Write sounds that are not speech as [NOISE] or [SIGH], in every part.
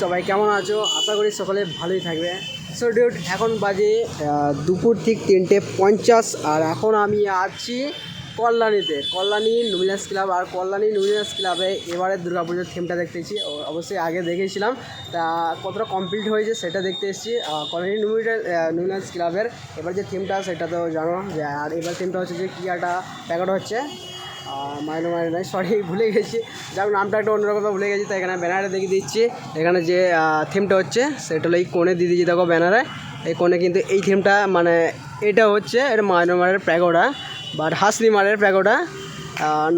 সবাই কেমন আছো? আশা করি সকলে ভালোই থাকবে। সো ডিউট এখন বাজে দুপুর ঠিক তিনটে পঞ্চাশ, আর এখন আমি আছি কল্যাণীতে। কল্যাণী নুমিনাস ক্লাব, আর কল্যাণী নুমিনাস ক্লাবে এবারে দুর্গাপুজোর থিমটা দেখতেছি অবশ্যই আগে দেখেছিলাম। তা, কতটা কমপ্লিট হয়েছে সেটা দেখতে এসেছি। কল্যাণী নুমিনাস ক্লাবের এবার যে থিমটা সেটা তো জানো যে, আর এবার থিমটা হচ্ছে যে, কি একটা প্যাকেট হচ্ছে? মাইনে মাইনে নাই সরি [LAUGHS] ভুলে গেছি। যাক নামটা একটা অন্যরকম ভুলে গেছি, তো এখানে ব্যানারে দেখিয়ে দিচ্ছি। এখানে যে থিমটা হচ্ছে, সেটা হলো এই কোণে দিয়ে দিচ্ছি দেখো ব্যানারে এই কোণে কিন্তু এই থিমটা মানে এটা হচ্ছে, এটা মায়ানমারের প্যাগোডা বাট হাসলি মারের প্যাগোডা।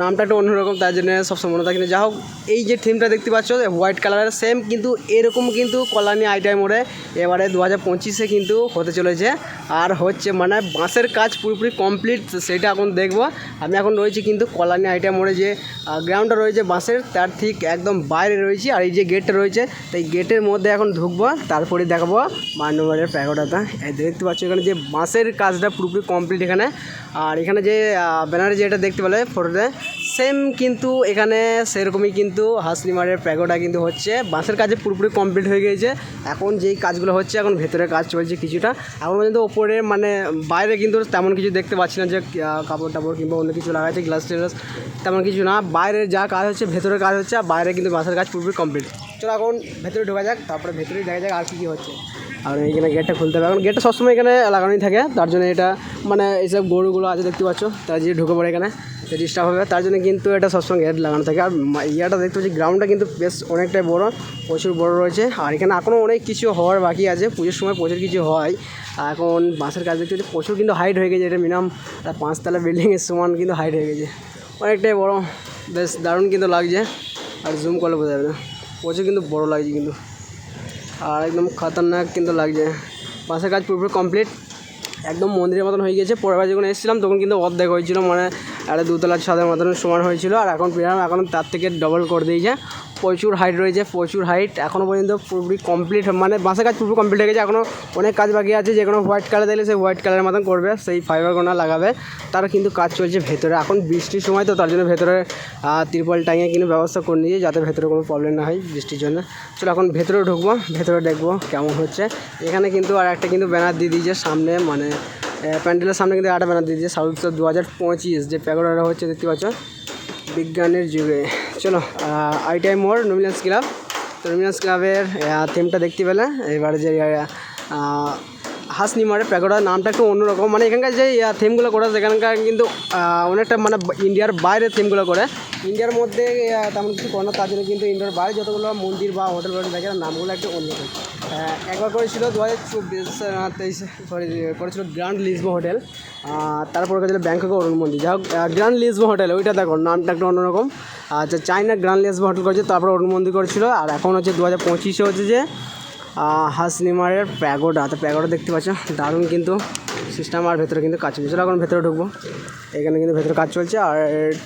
নামটা একটু অন্যরকম, তার জন্য সবসময় মনে থাকে না। যা হোক, এই যে থিমটা দেখতে পাচ্ছ হোয়াইট কালারের সেম কিন্তু এরকম কিন্তু কল্যাণী আইটাই মোড়ে এবারে দু হাজার পঁচিশে কিন্তু হতে চলেছে। আর হচ্ছে মানে বাঁশের কাজ পুরোপুরি কমপ্লিট সেটা এখন দেখব। আমি এখন রয়েছি কিন্তু কল্যাণী আইটাই মোড়ে যে গ্রাউন্ডটা রয়েছে বাঁশের, তার ঠিক একদম বাইরে রয়েছি। আর এই যে গেটটা রয়েছে তাই গেটের মধ্যে এখন ঢুকবো, তারপরে দেখাবো প্যাগোডাটা। এই দেখতে পাচ্ছ এখানে যে বাঁশের কাজটা পুরোপুরি কমপ্লিট এখানে। আর এখানে যে ব্যানারে যেটা দেখতে পেলে ফটোতে সেম কিন্তু এখানে সেরকমই কিন্তু হাসলিমারের প্যাগোটা কিন্তু হচ্ছে। বাঁশের কাজে পুরোপুরি কমপ্লিট হয়ে গিয়েছে। এখন যেই কাজগুলো হচ্ছে, এখন ভেতরে কাজ চলছে কিছুটা। এখন পর্যন্ত ওপরে মানে বাইরে কিন্তু তেমন কিছু দেখতে পাচ্ছি না যে কাপড় টাপড় কিংবা অন্য কিছু লাগাচ্ছে গ্লাস টেলাস তেমন কিছু না। বাইরের যা কাজ হচ্ছে, ভেতরের কাজ হচ্ছে, আর বাইরে কিন্তু বাঁশের কাজ পুরোপুরি কমপ্লিট চলো এখন ভেতরে ঢোকা যাক, তারপরে ভেতরে দেখা যাক আর কী কী হচ্ছে। আর এখানে গেটটা খুলতে হবে। এখন গেটটা সবসময় এখানে লাগানোই থাকে, তার জন্য এটা মানে এইসব গরুগুলো আছে দেখতে পাচ্ছ, তারা যে ঢুকে পড়ে এখানে ডিস্টার্ব হবে। তার জন্য কিন্তু এটা সবসময় গেট লাগানো থাকে। আর ইয়াটা দেখতে পাচ্ছি গ্রাউন্ডটা কিন্তু বেশ অনেকটাই বড়, প্রচুর বড় রয়েছে। আর এখানে এখনও অনেক কিছু হওয়ার বাকি আছে। পুজোর সময় প্রচুর কিছু হয়। এখন বাঁশের কাজ দেখতে পাচ্ছি, প্রচুর কিন্তু হাইট হয়ে গেছে। এটা মিনিমাম পাঁচতলা বিল্ডিংয়ের সমান কিন্তু হাইট হয়ে গেছে। অনেকটাই বড়, বেশ দারুণ কিন্তু লাগছে। আর জুম করলে বোঝা যাবে প্রচুর কিন্তু বড় লাগছে কিন্তু। আর একদম খতরনাক কিন্তু লাগছে। বাসের কাজ পুরোপুরি কমপ্লিট একদম মন্দিরের মতন হয়ে গেছে। পরের বার যখন এসেছিলাম, তখন কিন্তু অর্ধেক হয়েছিল। মানে একটা দুতলা ছাদের মতন সমান হয়েছিল, আর এখন পেলাম, এখন তার থেকে ডবল করে দিয়েছে। প্রচুর হাইট রয়েছে, প্রচুর হাইট এখনও পর্যন্ত পুরোপুরি কমপ্লিট মানে বাঁশের কাজ পুরোপুরি কমপ্লিট হয়ে গেছে এখনও অনেক কাজ বাকি আছে যে কোনো হোয়াইট কালার দিলে সেই হোয়াইট কালারের মতন করবে, সেই ফাইবার লাগাবে। তার কিন্তু কাজ চলছে ভেতরে, এখন বৃষ্টির সময় তো তার জন্য ভেতরে তিরপল টাঙিয়ে কিন্তু ব্যবস্থা করে নিয়েছে, যাতে ভেতরে কোনো প্রবলেম না হয় বৃষ্টির জন্য। চলো এখন ভেতরে ঢুকবো, ভেতরে দেখব কেমন হচ্ছে। এখানে কিন্তু আর একটা কিন্তু ব্যানার দিয়ে দিয়েছে সামনে মানে প্যান্ডেলের সামনে কিন্তু একটা ব্যানার দিয়ে দিয়েছে, সাউথ দু হাজার পঁচিশ যে প্যাগোডাটা হচ্ছে, দেখতে পাচ্ছ? বিজ্ঞানের যুগে। চলো আইটাই মোড় নমিনাস ক্লাব তো নমিনাস ক্লাবের থিমটা দেখতে পেলে। এবারে যে আহ, হাসনি মারে প্যাগোডার নামটা একটু অন্যরকম। মানে এখানকার যে থিমগুলো করে সেখানকার কিন্তু অনেকটা মানে ইন্ডিয়ার বাইরে থিমগুলো করে। ইন্ডিয়ার মধ্যে তেমন কিছু করে না তার জন্য কিন্তু ইন্ডিয়ার বাইরে যতগুলো মন্দির বা হোটেল ফোটেল থাকে নামগুলো একটু অন্যরকম। একবার করেছিল দু হাজার চব্বিশ তেইশে সরি করেছিল গ্র্যান্ড লিসবো হোটেল তারপর করেছিল ব্যাংকক অরুণ মন্দির। যাই হোক গ্র্যান্ড লিসবো হোটেল ওইটা দেখো নামটা একটু অন্যরকম। আচ্ছা চাইনা গ্র্যান্ড লিসবো হোটেল করেছে তারপর অরুণ মন্দির করেছিল আর এখন হচ্ছে দু হাজার পঁচিশে হচ্ছে যে হাসনিমারের প্যাগোডা। তো প্যাগোডা দেখতে পাচ্ছ, দারুণ কিন্তু সিস্টেম আর ভেতরে কিন্তু কাজ চলছে। চলো এখন ভেতরে ঢুকবো। এখানে কিন্তু ভেতরে কাজ চলছে আর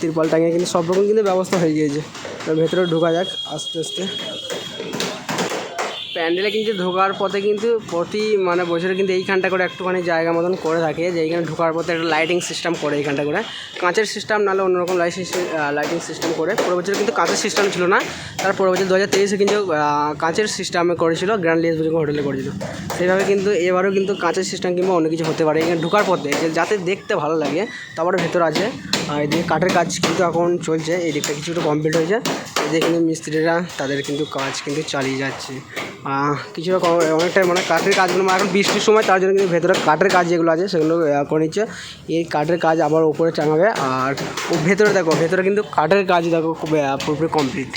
তিরপল টাঙিয়ে কিন্তু সব রকম কিন্তু ব্যবস্থা হয়ে গিয়েছে। তো ভেতরে ঢুকা যাক আস্তে আস্তে। প্যান্ডেলে কিন্তু ঢোকার পথে কিন্তু প্রতি মানে বছরে কিন্তু এইখানটা করে একটুখানি জায়গা মতন করে থাকে, যে এইখানে ঢোকার পথে একটা লাইটিং সিস্টেম করে এইখানটা করে। কাঁচের সিস্টেম নাহলে অন্যরকম লাইট লাইটিং সিস্টেম করে। পরের বছর কিন্তু কাঁচের সিস্টেম ছিল না। তার পরের বছর দু হাজার তেইশে কিন্তু কাঁচের সিস্টেমে করেছিল গ্র্যান্ড লিয়েস বুঝে হোটেলে করেছিল। সেইভাবে কিন্তু এবারেও কিন্তু কাঁচের সিস্টেম কিংবা অন্য কিছু হতে পারে। এখানে ঢোকার পথে যাতে দেখতে ভালো লাগে, তারপরে ভেতর আছে। আর এদিকে কাঠের কাজ কিন্তু এখন চলছে এই দিকটা কিছুটা কমপ্লিট হয়েছে। এদিকে কিন্তু মিস্ত্রিরা তাদের কিন্তু কাজ কিন্তু চালিয়ে যাচ্ছে। কিছুটা অনেকটাই মানে কাঠের কাজগুলো মানে এখন বৃষ্টির সময় তার জন্য কিন্তু ভেতরে কাঠের কাজ যেগুলো আছে সেগুলো করে নিচ্ছে। এই কাঠের কাজ আবার উপরে চাঙাবে আর ও ভেতরে দেখো, ভেতরে কিন্তু কাঠের কাজ দেখো খুব পুরোপুরি কমপ্লিট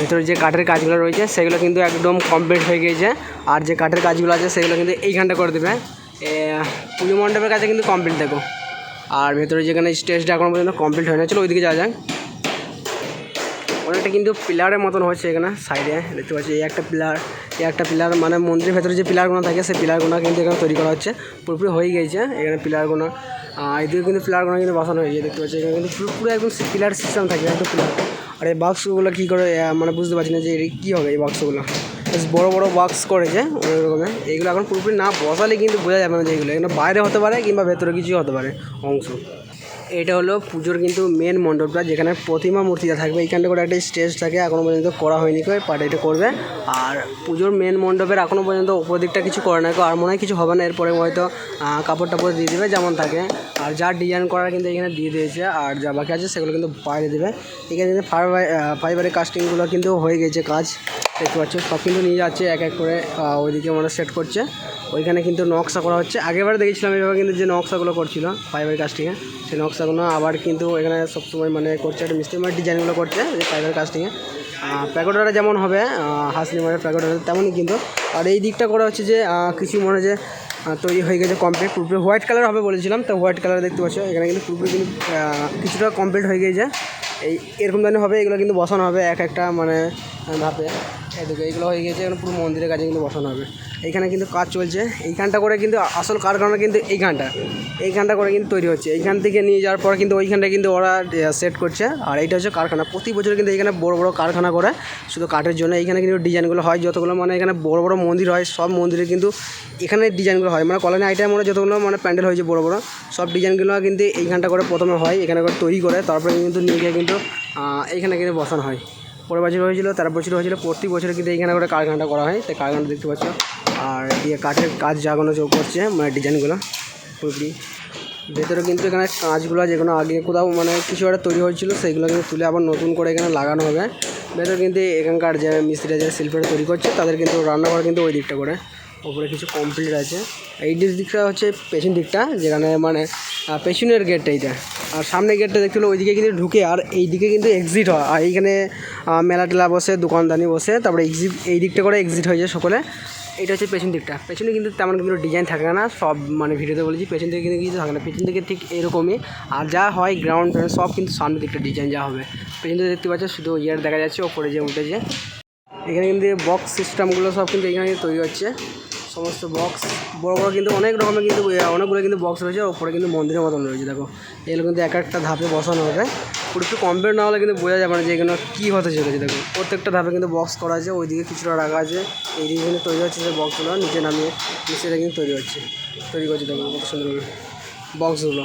ভেতরে যে কাঠের কাজগুলো রয়েছে সেগুলো কিন্তু একদম কমপ্লিট হয়ে গিয়েছে। আর যে কাঠের কাজগুলো আছে সেগুলো কিন্তু এইখানটা করে দেবে। পুজো মণ্ডপের কাছে কিন্তু কমপ্লিট দেখো। আর ভেতরে যেখানে স্টেজটা এখনও পর্যন্ত কমপ্লিট হয় না চলো ওইদিকে যাওয়া যাক। অনেকটা কিন্তু পিলারের মতন হয়েছে এখানে, সাইডে, দেখতে পাচ্ছি এই একটা পিলার, এই একটা পিলার মানে মন্দিরের ভেতরে যে পিলারগুলো থাকে, সেই পিলারগুলো কিন্তু এখানে তৈরি করা হচ্ছে। পুরোপুরি হয়ে গিয়েছে এখানে পিলারগুলো এদিকে কিন্তু পিলারগুলো কিন্তু বসানো হয়েছে, দেখতে পাচ্ছি এখানে কিন্তু পুরো পুরো একদম পিলার সিস্টেম থাকে, একদম পিলার। আর এই বাক্সগুলো কী করে মানে বুঝতে পারছি না যে কী হবে এই বাক্সগুলো বেশ বড়ো বড়ো বাক্স করেছে অনেক রকমের। এইগুলো এখন পুরোপুরি না বসালে কিন্তু বোঝা যাবে না যে এগুলো। এগুলো বাইরে হতে পারে কিংবা ভেতরে কিছু হতে পারে, অংশ। এটা হলো পুজোর কিন্তু মেন মণ্ডপটা, যেখানে প্রতিমা মূর্তিটা থাকবে। এইখানটা করে একটা স্টেজ থাকে এখনও পর্যন্ত করা হয়নি বাট এটা করবে। আর পুজোর মেন মণ্ডপের এখনও পর্যন্ত উপর দিকটা কিছু করে না আর মনে হয় কিছু হবে না, এরপরে হয়তো কাপড় টাপড় দিয়ে দেবে, যেমন থাকে। আর যা ডিজাইন করার কিন্তু এখানে দিয়ে দিয়েছে, আর যা বাকি আছে সেগুলো কিন্তু বাইরে দেবে। এখানে কিন্তু ফাইবার ফাইবারের কাস্টিংগুলো কিন্তু হয়ে গেছে কাজ। দেখতে পাচ্ছ, সব কিন্তু নিয়ে যাচ্ছে, এক এক করে ওইদিকে মানে সেট করছে। ওইখানে কিন্তু নকশা করা হচ্ছে। আগেরবার দেখেছিলাম এইভাবে কিন্তু যে নকশাগুলো করছিল ফাইবার কাস্টিংয়ে সেই নকশাগুলো আবার কিন্তু এখানে সবসময় মানে করছে, একটা মিস্ত্রি মানে ডিজাইনগুলো করছে যে ফাইবার কাস্টিংয়ে প্যাকেটারা যেমন হবে হাসলি মারের প্যাকেটারা তেমনই কিন্তু। আর এই দিকটা করা হচ্ছে যে কিছু মনে যে তৈরি হয়ে গেছে কমপ্লিট পুরোপুরি হোয়াইট কালার হবে বলেছিলাম, তো হোয়াইট কালার দেখতে পাচ্ছ, এখানে কিন্তু পুরোপুরি কিন্তু কিছুটা কমপ্লিট হয়ে গেছে এই এরকম ধরনের হবে, এগুলো কিন্তু বসানো হবে, এক একটা মানে ধাপে এদিকে এইগুলো হয়ে গেছে এখানে পুরো মন্দিরের কাছে কিন্তু বসানো হবে। এইখানে কিন্তু কাজ চলছে। এইখানটা করে কিন্তু আসল কারখানা কিন্তু এইখানটা। এইখানটা করে কিন্তু তৈরি হচ্ছে। এইখান থেকে নিয়ে যাওয়ার পর কিন্তু ওইখানটা কিন্তু ওরা সেট করছে। আর এইটা হচ্ছে কারখানা। প্রতি বছর কিন্তু এখানে বড় বড় কারখানা করে শুধু কাঠের জন্য। এইখানে কিন্তু ডিজাইনগুলো হয় যতগুলো মানে এখানে বড় বড় মন্দির হয়, সব মন্দিরে কিন্তু এখানে ডিজাইনগুলো হয়। মানে কলোনি আইটার মনে যতগুলো মানে প্যান্ডেল হয়েছে বড় বড়, সব ডিজাইনগুলো কিন্তু এইখানটা করে প্রথমে হয়, এখানে করে তৈরি করে, তারপরে কিন্তু নিয়ে গিয়ে কিন্তু এইখানে কিন্তু বসানো হয়। পরের বছর হয়েছিল, তার বছর হয়েছিল, প্রতি বছর কিন্তু এইখানে করে কারখানাটা করা হয়, তাই কারখানাটা দেখতে পাচ্ছ। আর দিয়ে কাঠের কাজ জাগানো চোখ করছে মানে ডিজাইনগুলো, পুরোপুরি। ভেতরে কিন্তু এখানে কাঁচগুলো যেগুলো আগে কোথাও মানে কিছু একটা তৈরি হয়েছিল, সেইগুলো কিন্তু তুলে আবার নতুন করে এখানে লাগানো হবে। ভেতরে কিন্তু এখানকার যে মিস্ত্রিরা যে শিল্পীরা তৈরি করছে, তাদের কিন্তু রান্নাঘর কিন্তু ওই দিকটা করে। ওপরে কিছু কমপ্লিট আছে। এই দিকটা হচ্ছে পেছন দিকটা, যেখানে মানে পেছনের গেটটা এইটা। আর সামনে গেটটা দেখতে হলো ওইদিকে কিন্তু ঢুকে, আর এই দিকে কিন্তু এক্সিট হয়। আর এইখানে মেলা টেলা বসে, দোকানদানি বসে, তারপরে এক্সিট এই দিকটা করে এক্সিট হয়ে যায় সকলে। এটা হচ্ছে পেছন দিকটা। পেছনে কিন্তু তেমন কিন্তু ডিজাইন থাকে না, সব মানে ভিডিওতে বলেছি, পেছন দিকে কিন্তু কিছু থাকে না। পেছন দিকে ঠিক এরকমই। আর যা হয় গ্রাউন্ড সব কিন্তু সামনের দিকটা ডিজাইন যা হবে। পেছন দিকে দেখতে পাচ্ছ, শুধু ইয়ার দেখা যাচ্ছে, ওপরে যে উঠেছে এখানে কিন্তু বক্স সিস্টেমগুলো সব কিন্তু এখানে তৈরি হচ্ছে। সমস্ত বক্স বড় বড় কিন্তু অনেক রকমের কিন্তু অনেকগুলো কিন্তু বক্স রয়েছে ওপরে কিন্তু মন্দিরের মতন রয়েছে, দেখো। এগুলো কিন্তু এক একটা ধাপে বসানো হবে পুরো একটু কমপ্লিট না হলে কিন্তু বোঝা যাবে না যে এগুলো কী হতে চলেছে, দেখো। প্রত্যেকটা ধাপে কিন্তু বক্স করা আছে, ওইদিকে কিছুটা রাখা আছে এইদিকে কিন্তু তৈরি হচ্ছে সে বক্সগুলো নিচে নামিয়ে, নিচে কিন্তু তৈরি হচ্ছে, তৈরি করছে, দেখো, কত সুন্দর বক্সগুলো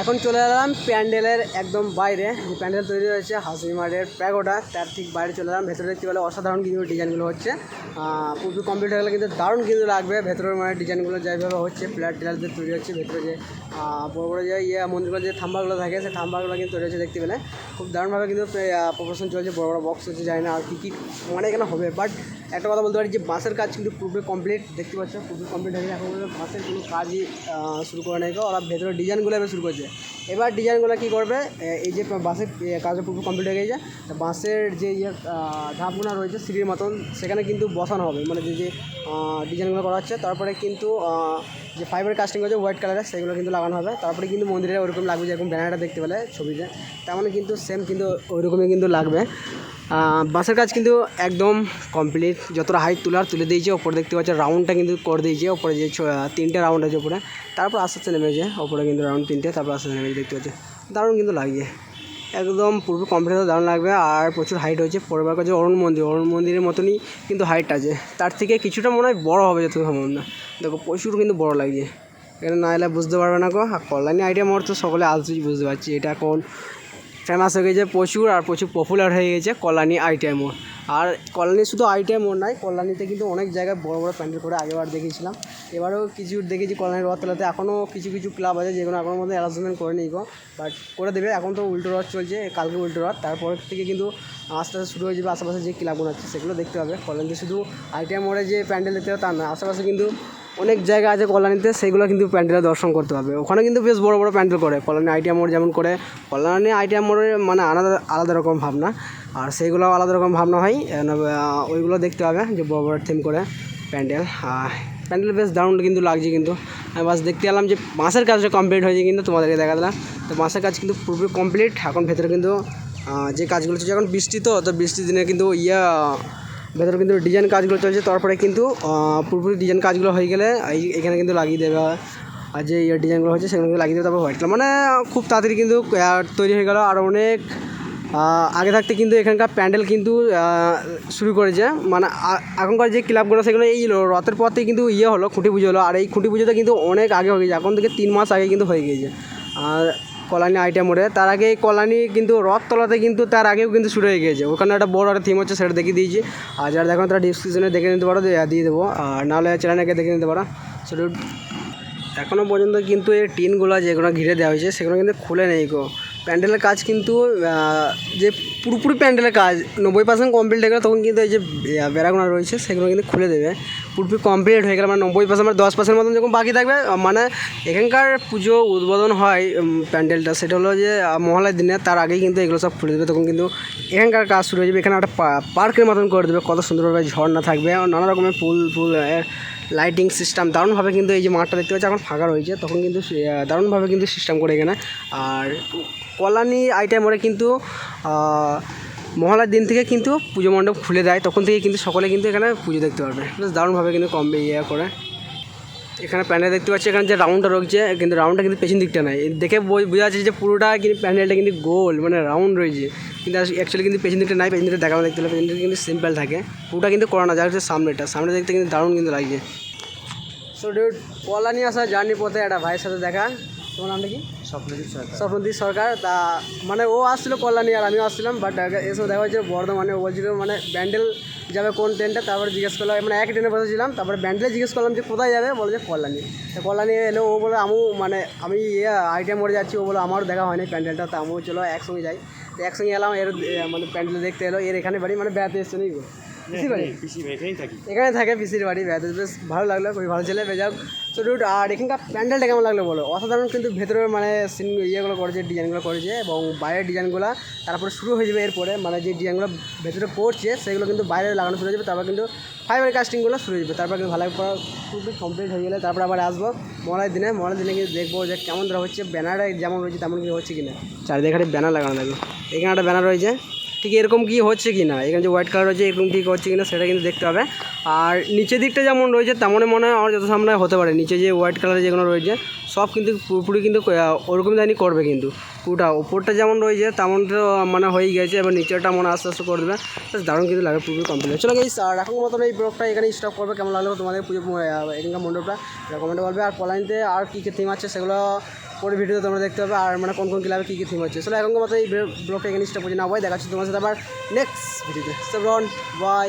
এখন চলে এলাম প্যান্ডেলের একদম বাইরে। প্যান্ডেল তৈরি হয়েছে হাসি মাঠের প্যাগোটা তার ঠিক বাইরে চলে এলাম। ভেতরে দেখতে পেলে অসাধারণ কিন্তু ডিজাইনগুলো হচ্ছে। পুরো কমপ্লিট হয়ে গেলে কিন্তু দারুণ কিন্তু লাগবে। ভেতরের মানে ডিজাইনগুলো যেভাবে হচ্ছে প্লেয়ার টেলার তৈরি হচ্ছে, ভেতরে যে বড় বড় যে ইয়ে মন্দিরগুলো, যে থাম্বাগুলো থাকে, সেই থাম্বাগুলো কিন্তু তৈরি হচ্ছে দেখতে পেলে। খুব দারুণভাবে কিন্তু প্রফেশন চলছে, বড় বড় বক্স হচ্ছে যায় না আর কী কী মানে এখানে হবে। বাট একটা কথা বলতে পারি যে বাসের কাজ কিন্তু পুরোপুরি কমপ্লিট দেখতে পাচ্ছ? পুরোপুরি কমপ্লিট হয়ে গেছে। এখন বাসের কোনো কাজই শুরু করে নেই ওরা ভেতরে ডিজাইনগুলো এবার শুরু করছে। এবার ডিজাইনগুলো কী করবে? এই যে বাঁশের কাজ কাজটা পুরোপুরি কমপ্লিট হয়ে গেছে। বাঁশের যে ইয়ে ধাপগুলো রয়েছে, সিঁড়ির মতন, সেখানে কিন্তু বসানো হবে। মানে যে যে ডিজাইনগুলো করা হচ্ছে, তারপরে কিন্তু যে ফাইবার কাস্টিং হচ্ছে হোয়াইট কালারের সেগুলো কিন্তু লাগানো হবে। তারপরে কিন্তু মন্দিরে ওরকম লাগবে, যেরকম ব্যানারটা দেখতে পেলে ছবিতে। তেমন কিন্তু সেম কিন্তু ওইরকমই কিন্তু লাগবে। বাসের কাজ কিন্তু একদম কমপ্লিট যতটা হাইট তোলার, তুলে দিয়েছে, ওপরে দেখতে পাচ্ছে রাউন্ডটা কিন্তু করে দিয়েছে, ওপরে যে তিনটে রাউন্ড আছে ওপরে। তারপর আস্তে আস্তে নেমেছে, ওপরে কিন্তু রাউন্ড তিনটে, তারপর আস্তে আস্তে নেমেছে, দেখতে পাচ্ছে। দারুণ কিন্তু লাগছে। একদম পুরো কমপ্লিট হতে দারুণ লাগবে। আর প্রচুর হাইট হয়েছে। পরের কাছে অরুণ মন্দির, অরুণ মন্দিরের মতনই কিন্তু হাইট আছে। তার থেকে কিছুটা মনে হয় বড়ো হবে যত সম্ভব না। দেখো, প্রচুর কিন্তু বড় লাগছে। এখানে না এলে বুঝতে পারবে না গো। আর কল্যাণী আইডিয়া মোড় তো সকলে আসবেই বুঝতে পারছি। এটা এখন ফেমাস হয়ে গেছে প্রচুর আর প্রচুর পপুলার হয়ে গেছে কল্যাণী আইটিআই মোড় আর কল্যাণী শুধু আইটিআই মোড় নয়, কল্যাণীতে কিন্তু অনেক জায়গায় বড় বড় প্যান্ডেল করে আগেবার দেখেছিলাম এবারেও কিছু দেখেছি কল্যাণীর রথতলাতে এখনও কিছু কিছু ক্লাব আছে যেগুলো এখনও মধ্যে অ্যারেঞ্জমেন্ট করে নিই গো বাট করে দেবে। এখন তো উল্টো রথ চলছে, কালকে উল্টো রথ, তারপর থেকে কিন্তু আস্তে আস্তে শুরু হয়ে যাবে আশেপাশে যে ক্লাবগুলো আছে সেগুলো দেখতে হবে। কল্যাণীতে শুধু আইটিআই মোড়ে যে প্যান্ডেল দেখতে হবে তা না আশেপাশে কিন্তু অনেক জায়গা আছে কল্যাণীতে, সেগুলো কিন্তু প্যান্ডেলে দর্শন করতে হবে ওখানে কিন্তু বেশ বড় বড় প্যান্ডেল করে, কল্যাণী আইটিআই মোড় যেমন করে। কল্যাণী আইটিআই মোড়ের মানে আলাদা আলাদা রকম ভাবনা। আর সেইগুলো আলাদা রকম ভাবনা হয় ওইগুলো দেখতে হবে যে বড় বড় থিম করে প্যান্ডেল। প্যান্ডেল বেশ দারুণ কিন্তু লাগছে কিন্তু। আমি বাস দেখতে এলাম যে বাঁশের কাজটা কমপ্লিট হয়েছে কিন্তু তোমাদেরকে দেখা দিলাম। তো বাঁশের কাজ কিন্তু পুরোপুরি কমপ্লিট এখন ভেতরে কিন্তু যে কাজগুলো চলছে এখন বৃষ্টি তো তো বৃষ্টির দিনে কিন্তু ইয়া ভেতরে কিন্তু ডিজাইন কাজগুলো চলছে, তারপরে কিন্তু পুরোপুরি ডিজাইন কাজগুলো হয়ে গেলে এই- এখানে কিন্তু লাগিয়ে দেবে। আর যে ইয়ে ডিজাইনগুলো হচ্ছে সেগুলো কিন্তু লাগিয়ে দেবে, তারপর হোয়াইট মানে খুব তাড়াতাড়ি কিন্তু তৈরি হয়ে গেল। আর অনেক আগে থাকতে কিন্তু এখানকার প্যান্ডেল কিন্তু শুরু করেছে। মানে এখনকার যে ক্লাবগুলো সেগুলো এই রথের পর থেকে কিন্তু ইয়ে হলো, খুঁটি পুজো হলো। আর এই খুঁটি পুজোটা কিন্তু অনেক আগে হয়ে গেছে। এখন থেকে তিন মাস আগে কিন্তু হয়ে গিয়েছে। আর কলানি আইটেম মোড়ে তার আগে এই কলানি কিন্তু রথতলাতে কিন্তু তার আগেও কিন্তু শুরু হয়ে গিয়েছে। ওখানে একটা বড় একটা থিম হচ্ছে, সেটা দেখিয়ে দিয়েছি। আর যারা দেখো তারা ডিসক্রিপশনে দেখে নিতে পারো, দিয়ে দেবো। আর নাহলে চ্যানেলকে দেখে নিতে পারো। সেটা এখনও পর্যন্ত কিন্তু এই টিনগুলো যেগুলো ঘিরে দেওয়া হয়েছে, সেগুলো কিন্তু খুলে নেই গো। প্যান্ডেলের কাজ কিন্তু যে পুরোপুরি প্যান্ডেলের কাজ, নব্বই পার্সেন্ট কমপ্লিট হয়ে গেলে তখন কিন্তু এই যে বেড়াগুলো রয়েছে, সেগুলো কিন্তু খুলে দেবে। পুরোপুরি কমপ্লিট হয়ে গেলে মানে নব্বই পার্সেন্ট মানে দশ পার্সেন্ট মতন যখন বাকি থাকবে। মানে এখানকার পুজো উদ্বোধন হয় প্যান্ডেলটা, সেটা হলো যে মহালয়ার দিনে, তার আগেই কিন্তু এগুলো সব খুলে দেবে, তখন কিন্তু এখানকার কাজ শুরু হয়ে যাবে। এখানে একটা পার্কের মতন করে দেবে, কত সুন্দরভাবে ঝর্ণা থাকবে আর নানা রকমের ফুল ফুল লাইটিং সিস্টেম দারুণভাবে কিন্তু এই যে মাঠটা দেখতে পাচ্ছি, এখন ফাঁকা রয়েছে, তখন কিন্তু দারুণভাবে কিন্তু সিস্টেম করে এখানে। আর কল্যাণী আইটেম ওরা কিন্তু মহালয়ার দিন থেকে কিন্তু পুজো মণ্ডপ খুলে দেয়, তখন থেকে কিন্তু সকলে কিন্তু এখানে পুজো দেখতে পারবে। বেশ দারুণভাবে কিন্তু কম ইয়ে করে। এখানে প্যান্ডেল দেখতে পাচ্ছি, এখানে যে রাউন্ডটা রয়েছে, কিন্তু রাউন্ডটা কিন্তু পেছন দিকটা নাই। দেখে বোঝা যাচ্ছে যে পুরোটা কিন্তু প্যান্ডেলটা কিন্তু গোল মানে রাউন্ড রয়েছে। কিন্তু অ্যাকচুয়ালি কিন্তু পেছন দিকটা নাই, পেছন দিকটা দেখানো দেখতে হলে পেছন দিকটা কিন্তু সিম্পল থাকে। পুরোটা কিন্তু করা না, যা হচ্ছে সামনেটা সামনে দেখতে কিন্তু দারুণ কিন্তু লাগছে। সো ডিউড নিয়ে আসা জার্নি পথে একটা ভাইয়ের সাথে দেখা। তোমার নামটা কি? স্বপ্নদীপ সরকার। তা মানে ও আসছিল কল্যাণী আর আমিও আসছিলাম বাট এসব দেখা হচ্ছে বর্ধমানে। ও বলছিল মানে ব্যান্ডেল যাবে কোন ট্রেনটা তারপরে জিজ্ঞেস করলাম মানে এক ট্রেনে বসেছিলাম। তারপরে ব্যান্ডেলে জিজ্ঞেস করলাম যে, কোথায় যাবে? বলে যে, কল্যাণী। তো কল্যাণী এলো, ও বলে আমু মানে আমি ইয়ে আইটেম মোড়ে যাচ্ছি। ও বলে আমারও দেখা হয়নি প্যান্ডেলটা। তা আমিও চলো একসঙ্গে যাই। তো একসঙ্গে এলাম, এর মানে প্যান্ডেল দেখতে এলো, এর এখানে বাড়ি মানে বেড়াতে এসছে নাকি? পিসির বাড়ি? এখানেই থাকি। এখানে থাকে পিসির বাড়ি বেড়াতে বেশ ভালো লাগল খুবই ভালো ছেলে বেজাও তো ডুট আর এখানকার প্যান্ডেলটা কেমন লাগল বলো? অসাধারণ কিন্তু ভেতরে মানে সিন ইয়েগুলো করেছে ডিজাইনগুলো করেছে এবং বাইরের ডিজাইনগুলো তারপরে শুরু হয়ে যাবে এরপরে মানে যে ডিজাইনগুলো ভেতরে করছে সেগুলো কিন্তু বাইরে লাগানো শুরু হয়ে যাবে তারপর কিন্তু ফাইবার কাস্টিংগুলো শুরু হয়ে যাবে তারপর কিন্তু ভালো করে পুরোপুরি কমপ্লিট হয়ে গেলে তারপর আবার আসব মহালয়ের দিনে মহালয়ের দিনে কিন্তু দেখব যে কেমন ধরা হচ্ছে ব্যানারে যেমন রয়েছে তেমন কি হচ্ছে কিনা। চারিদিকে একটা ব্যানার লাগানো থাকবে এখানে একটা ব্যানার রয়েছে। ঠিক এরকম কি হচ্ছে কি না? এখানে যে হোয়াইট কালার রয়েছে, এরকম ঠিক হচ্ছে কি না, সেটা কিন্তু দেখতে হবে। আর নিচের দিকটা যেমন রয়েছে, তেমনই মনে হয় আমার যত সামনে হতে পারে। নিচে যে হোয়াইট কালারের যেগুলো রয়েছে, সব কিন্তু পুরোপুরি কিন্তু ওরকম জানি করবে কিন্তু। পুরোটা, ওপরটা যেমন রয়েছে তেমন তো মানে হয়েই গেছে, এবার নিচেরটা মনে আস্তে আস্তে করে দেবে। দারুণ কিন্তু লাগে পুরোপুরি কমপ্লিট চলো গেছি আর এখন মতন এই ব্লগটা এখানে স্টপ করবে। কেমন লাগল তোমাদের পুজো এখানকার মণ্ডপটা কমেন্টে বলবে। আর কলাইনতে আর কী কী থিম আছে, সেগুলো পরে ভিডিওতে তোমরা দেখতে পাবে আর মানে কোন কোন ক্লাবে কী কী থিম হচ্ছে। চলো এখনকার মতো এই ব্লগটা এখানে স্টপ করছি না ভাই দেখাচ্ছি তোমার সাথে আবার নেক্সট ভিডিওতে সব বাই